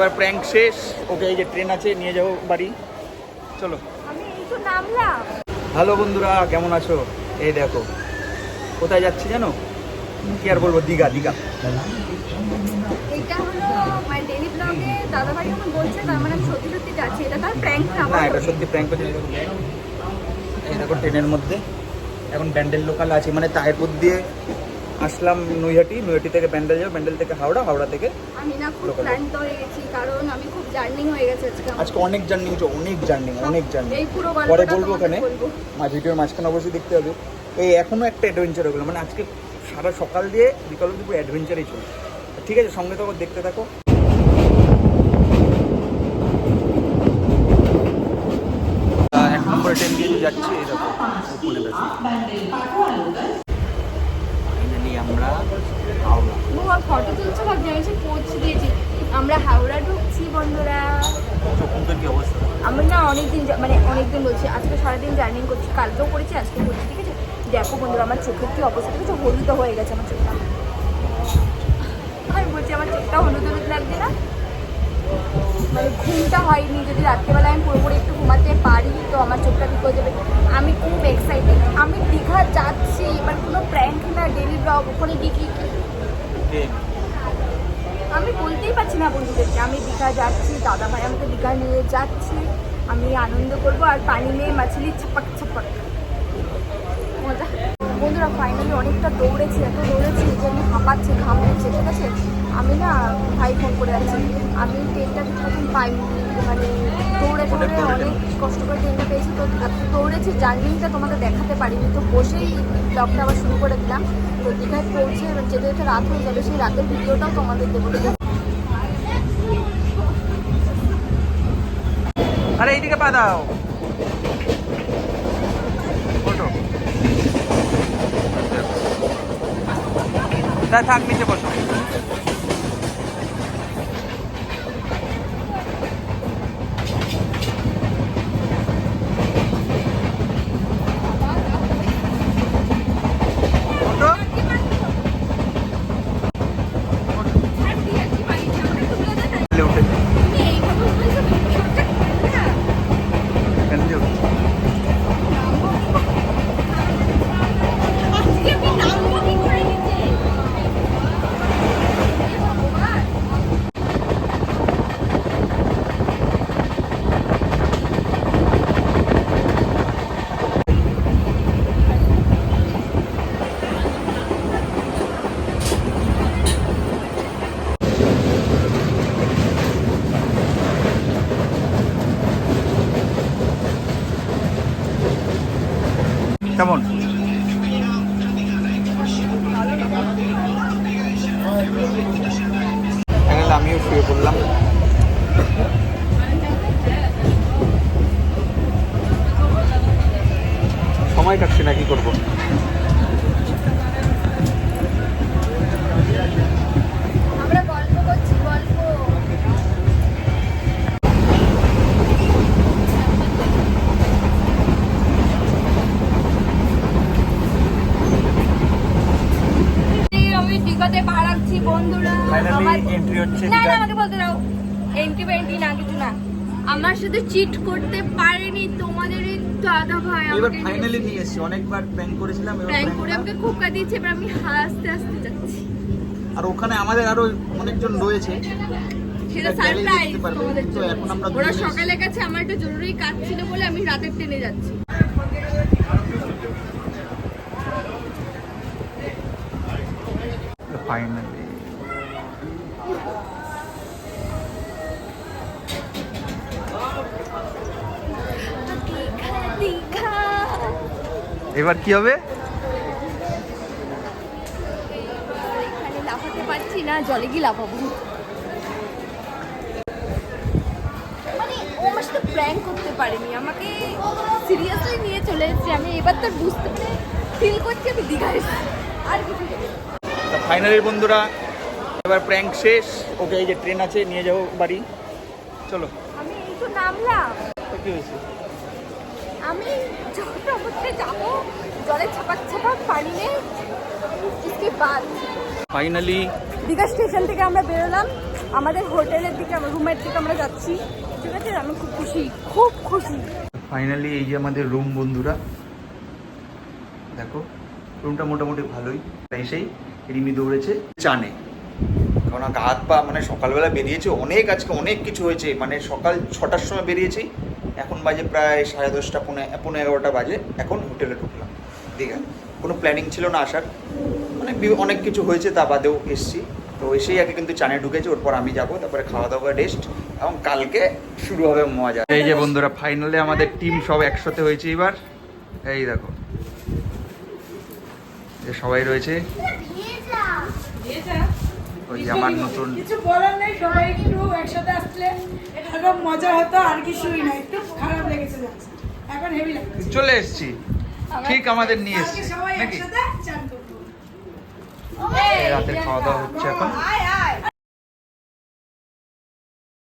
এবার প্র্যাঙ্ক শেষ। ওকে এই যে ট্রেন আছে নিয়ে যাব বাড়ি। চলো। হ্যালো বন্ধুরা কেমন আছো? এই দেখো কোথায় যাচ্ছি জানো? কি আর বলব দীঘা দীঘা। মানে না এটা সত্যি প্র্যাঙ্ক করছে এই দেখো ট্রেনের মধ্যে। এখন ব্যান্ডেল লোকাল আছে মানে তায়েরপুর দিয়ে আসলাম নৈহাটি নৈহাটি থেকে ব্যান্ডেল যাব ব্যান্ডেল থেকে হাওড়া হাওড়া থেকে আমি না খুব। ক্লান্ত হয়ে গেছি কারণ আমি খুব জার্নিং হয়ে গেছে আজকে আজকে অনেক জার্নি হচ্ছে অনেক জার্নি অনেক জার্নি। এই পুরো পরে বলব ওখানে। মা ভিডিওর মাঝখানে অবশ্যই দেখতে হবে। এই এখনও একটা অ্যাডভেঞ্চার হয়ে গেলো মানে আজকে সারা সকাল দিয়ে বিকাল অব্দি পুরো অ্যাডভেঞ্চারই চলছে। ঠিক আছে সঙ্গে তো দেখতে থাকো। এক নম্বরে ট্রেন দিয়ে যাচ্ছি এই দেখো ওখানে দেখো ফাইনালি আমরা হাওড়া ও আর ফটো তুলছে ভাবছি আমি সে পৌঁছে দিয়েছি আমরা হাওড়া ঢুকছি বন্ধুরা। অবস্থা? আমি না অনেকদিন মানে অনেকদিন বলছি আজকে সারাদিন জার্নিং করছি কালকেও করেছি আজকে করছি ঠিক আছে? দেখো বন্ধুরা আমার চোখের কি অবস্থা ঠিক আছে? হলুদ হয়ে গেছে আমার চোখটা। আমি বলছি আমার চোখটা হলুদ হলুদ লাগছে না? মানে ঘুমটা হয়নি যদি রাত্রেবেলা আমি পুরোপুরি একটু ঘুমাতে পারি তো আমার চোখটা ঠিক হয়ে যাবে। আমি খুব এক্সাইটেড আমি দীঘা যাচ্ছি এবার কোনো প্র্যাঙ্ক না ডেলি ব্লগ ওখানে গিয়ে কি ট্রেন পারছি না বন্ধুদেরকে। আমি দীঘা যাচ্ছি দাদা ভাই আমাকে দীঘা নিয়ে যাচ্ছে। আমি আনন্দ করব আর পানি নিয়ে মাছলি ছাপাক ছাপাক। মজা। বন্ধুরা ফাইনালি অনেকটা দৌড়েছি এত দৌড়েছি যে আমি হাঁপাচ্ছি ঘাম হচ্ছে ঠিক আছে? আমি না ভাই ফোন করে আছি। আমি ট্রেনটা ঠিক মতন পাইনি মানে দৌড়ে দৌড়ে অনেক কষ্ট করে ট্রেনটা পেয়েছি। তো এত দৌড়েছি জার্নিটা তোমাকে দেখাতে পারিনি। তো বসেই ব্লগটা আবার শুরু করে দিলাম। তো দীঘায় পৌঁছে যেতে যেতে রাত হয়ে যাবে সেই রাতের ভিডিওটাও তোমাদের দেবো ঠিক আছে আরে এইদিকে পা দাও। থাক নিচে বসো ফটো উঠে কেন দিয়ে উঠেছে? কেমন? আমিও শুয়ে পড়লাম। সময় কাটছে না কি করব? বলতে দাও এন্টি বেন্টি না কিছু না। আমার সাথে চিট করতে পারেনি তোমাদের দাদা ভাই এবার ফাইনালি নিয়ে এসেছি। অনেকবার প্র্যাঙ্ক করেছিলাম এবার প্র্যাঙ্ক করে আমাকে খুব কাটিয়েছে এবার আমি হাসতে হাসতে যাচ্ছি। আর ওখানে আমাদের আরও অনেকজন রয়েছে। সেটা সারপ্রাইজ তোমাদের তো জন্য। এখন আমরা ওরা সকালে গেছে আমার একটা জরুরি কাজ ছিল বলে আমি রাতের ট্রেনে যাচ্ছি। ফাইনালি এবার কি হবে? এবার লাফাতে পারছি না জলে গিয়ে লাফাবো। মানে প্র্যাঙ্ক করতে পারেনি আমাকে সিরিয়াসলি নিয়ে চলে এসেছে। আমি এবার তো বুঝতে মানে ফিল করছি আমি দীঘায়। আর কিছু ফাইনালি বন্ধুরা এবার প্র্যাঙ্ক শেষ। ওকে এই যে ট্রেন আছে নিয়ে যাব বাড়ি। চলো। আমি এই তো নামলাম। কি হয়েছে? আমি সমুদ্রে যাব জলে ছাপাক ছাপাক পানি নেই ফাইনালি দীঘা স্টেশন থেকে আমরা বেরোলাম। আমাদের হোটেলের দিকে আমার রুমের দিকে আমরা যাচ্ছি। ঠিক আছে? আমি খুব খুশি খুব খুশি। ফাইনালি এই যে আমাদের রুম বন্ধুরা। দেখো রুমটা মোটামুটি ভালোই। তাই এসেই রিমি দৌড়েছে চানে। কারণ গা হাত পা মানে সকালবেলা বেরিয়েছে অনেক আজকে অনেক কিছু হয়েছে। মানে সকাল ছটার সময় বেরিয়েছি। এখন বাজে প্রায় সাড়ে দশটা পৌনে পৌনে এগারোটা বাজে এখন হোটেলে ঢুকলাম। দীঘা কোনো প্ল্যানিং ছিল না আসার। মানে অনেক কিছু হয়েছে তা বাদেও এসছি। তো এসেই আগে কিন্তু চানে ঢুকেছে ওরপর আমি যাব তারপরে খাওয়া দাওয়া রেস্ট এবং কালকে শুরু হবে মজা। এই যে বন্ধুরা ফাইনালে আমাদের টিম সব একসাথে হয়েছে এবার। এই দেখো। যে সবাই রয়েছে। ওই আমার নতুন কিছু বলার নেই সবাই একটু একসাথে আসলে এরকম মজা হতো আর কিছুই না একটু খারাপ লেগেছে এখন হেভি লাগছে। চলে এসেছি। ঠিক আমাদের নিয়ে এসেছি সবাই নাকি? রাতের খাওয়া দাওয়া হচ্ছে এখন।